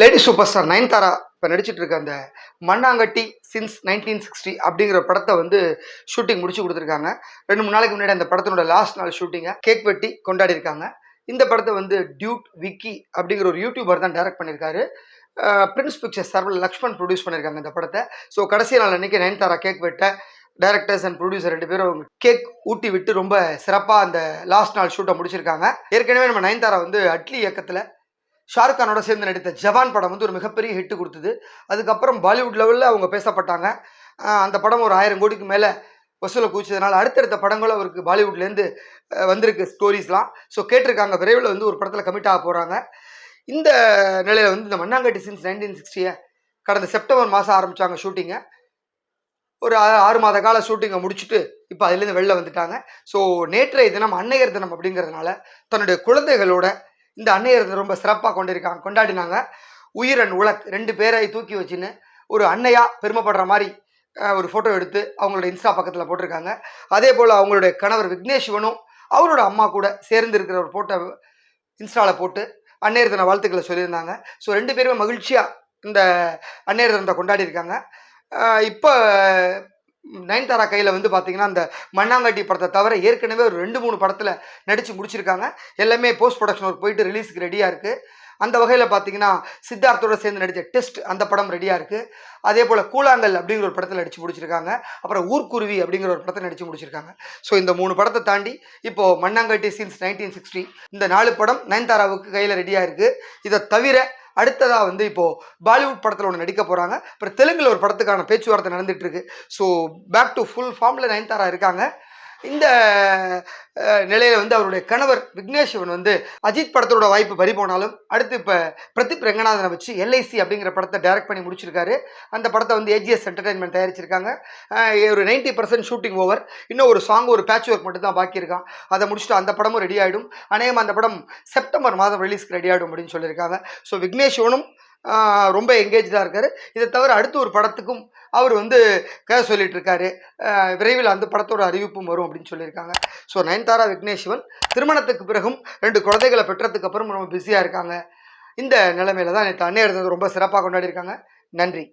Lady super star Nayanthara இப்போ நடிச்சிட்டு இருக்க அந்த மண்ணாங்கட்டி சின்ஸ் நைன்டீன் சிக்ஸ்டி அப்படிங்கிற படத்தை வந்து ஷூட்டிங் முடிச்சு கொடுத்துருக்காங்க. ரெண்டு மூணு நாளைக்கு முன்னாடி அந்த படத்தினோட லாஸ்ட் நாள் ஷூட்டிங்கை கேக் வெட்டி கொண்டாடி இருக்காங்க இந்த படத்தை வந்து டியூட் விக்கி அப்படிங்கிற ஒரு யூடியூபர் தான் டைரக்ட் பண்ணியிருக்காரு. பிரின்ஸ் பிக்சர்ஸ் சார்பில் லக்ஷ்மண் ப்ரொடியூஸ் பண்ணியிருக்காங்க இந்த படத்தை. ஸோ கடைசி நாள் அன்னைக்கு நயன்தாரா கேக் வெட்ட டைரக்டர்ஸ் அண்ட் ப்ரொடியூசர் ரெண்டு பேரும் கேக் ஊட்டி விட்டு ரொம்ப சிறப்பாக அந்த லாஸ்ட் நாள் ஷூட்டை முடிச்சிருக்காங்க. ஏற்கனவே நம்ம நயன்தாரா வந்து அட்லி இயக்கத்தில் ஷாருக் கானோட சேர்ந்து நடித்த ஜவான் படம் வந்து ஒரு மிகப்பெரிய ஹிட் கொடுத்தது. அதுக்கப்புறம் பாலிவுட் லெவலில் அவங்க பேசப்பட்டாங்க. அந்த படம் ஒரு ஆயிரம் கோடிக்கு மேலே வசூலை குவிச்சதுனால அடுத்தடுத்த படங்களும் அவருக்கு பாலிவுட்லேருந்து வந்திருக்கு ஸ்டோரிஸ்லாம் ஸோ கேட்டிருக்காங்க. விரைவில் வந்து ஒரு படத்தில் கமிட் ஆக போகிறாங்க இந்த நிலையில் வந்து இந்த மண்ணாங்கட்டி சின்ஸ் நைன்டீன் சிக்ஸ்டியை கடந்த செப்டம்பர் மாதம் ஆரம்பித்தாங்க ஷூட்டிங்கை ஒரு ஆ- ஆறு மாத கால ஷூட்டிங்கை முடிச்சுட்டு இப்போ அதுலேருந்து வெளில வந்துட்டாங்க. ஸோ நேற்றைய தினம் அன்னையர் தினம் அப்படிங்கிறதுனால தன்னுடைய குழந்தைகளோட இந்த அன்னையர் ரொம்ப சிறப்பாக கொண்டிருக்காங்க கொண்டாடினாங்க. உயிரன் உலக் ரெண்டு பேரை தூக்கி வச்சுன்னு ஒரு அன்னையா பெருமைப்படுற மாதிரி ஒரு ஃபோட்டோ எடுத்து அவங்களோட இன்ஸ்டா பக்கத்தில் போட்டிருக்காங்க. அதே போல் அவங்களுடைய கணவர் விக்னேஷ்வனும் அவரோட அம்மா கூட சேர்ந்து இருக்கிற ஒரு ஃபோட்டோ இன்ஸ்டாவில் போட்டு அன்னையர் தின வாழ்த்துக்களை சொல்லியிருந்தாங்க. ஸோ ரெண்டு பேருமே மகிழ்ச்சியாக இந்த அன்னையர் தினத்தை கொண்டாடி இருக்காங்க இப்போ நயன்தாரா கையில் வந்து பார்த்தீங்கன்னா அந்த மண்ணாங்கட்டி படத்தை தவிர ஏற்கனவே ஒரு ரெண்டு மூணு படத்தில் நடித்து முடிச்சிருக்காங்க. எல்லாமே போஸ்ட் ப்ரொடக்ஷன் ஒர்க் போயிட்டு ரிலீஸுக்கு ரெடியாக இருக்குது அந்த வகையில் பார்த்தீங்கன்னா சித்தார்த்தோட சேர்ந்து நடித்த டெஸ்ட் அந்த படம் ரெடியாக இருக்குது அதே போல் கூழாங்கல் அப்படிங்கிற ஒரு படத்தில் நடித்து முடிச்சிருக்காங்க. அப்புறம் ஊர்க்குருவி அப்படிங்கிற ஒரு படத்தை நடித்து முடிச்சிருக்காங்க. ஸோ இந்த மூணு படத்தை தாண்டி இப்போது மண்ணாங்கட்டி சீன்ஸ் நைன்டீன் சிக்ஸ்டி இந்த நாலு படம் நயன்தாராவுக்கு கையில் ரெடியாக இருக்குது இதை தவிர அடுத்ததாக வந்து இப்போது பாலிவுட் படத்தில் ஒன்று நடிக்க போகிறாங்க அப்புறம் தெலுங்கில் ஒரு படத்துக்கான பேச்சுவார்த்தை நடந்துகிட்ருக்கு ஸோ பேக் டு ஃபுல் ஃபார்மில் நயன்தாரா இருக்காங்க. இந்த நிலையில் வந்து அவருடைய கணவர் விக்னேஷ் சிவன் வந்து அஜித் படத்தோட வாய்ப்பு பறி போனாலும் அடுத்து இப்போ பிரதீப் ரங்கநாதனை வச்சு எல்ஐசி அப்படிங்கிற படத்தை டைரக்ட் பண்ணி முடிச்சிருக்காரு. அந்த படத்தை வந்து ஏஜிஎஸ் என்டர்டைன்மெண்ட் தயாரிச்சிருக்காங்க. ஒரு நைன்ட்டி பர்சன்ட் ஷூட்டிங் ஓவர் இன்னும் ஒரு சாங் ஒரு பேட்ச் ஒர்க் மட்டும் தான் பாக்கி இருக்கான் அதை முடிச்சுட்டு அந்த படமும் ரெடி ஆகிடும் அநேகமாக அந்த படம் செப்டம்பர் மாதம் ரிலீஸ்க்கு ரெடி ஆகிடும் அப்படின்னு சொல்லியிருக்காங்க. ஸோ விக்னேஷ் சிவனும் ரொம்ப எங்கேஜாக இருக்காரு. இதை தவிர அடுத்த ஒரு படத்துக்கும் அவர் வந்து கதை சொல்லிட்டு இருக்காரு. விரைவில் அந்த படத்தோட அறிவிப்பும் வரும் அப்படின்னு சொல்லியிருக்காங்க. ஸோ நயன்தாரா விக்னேஷ்வன் திருமணத்துக்கு பிறகும் ரெண்டு குழந்தைகளை பெற்றதுக்கு அப்புறம் ரொம்ப பிஸியாக இருக்காங்க. இந்த நிலைமையில தான் நேற்று அன்னையர் ரொம்ப சிறப்பாக கொண்டாடி இருக்காங்க நன்றி.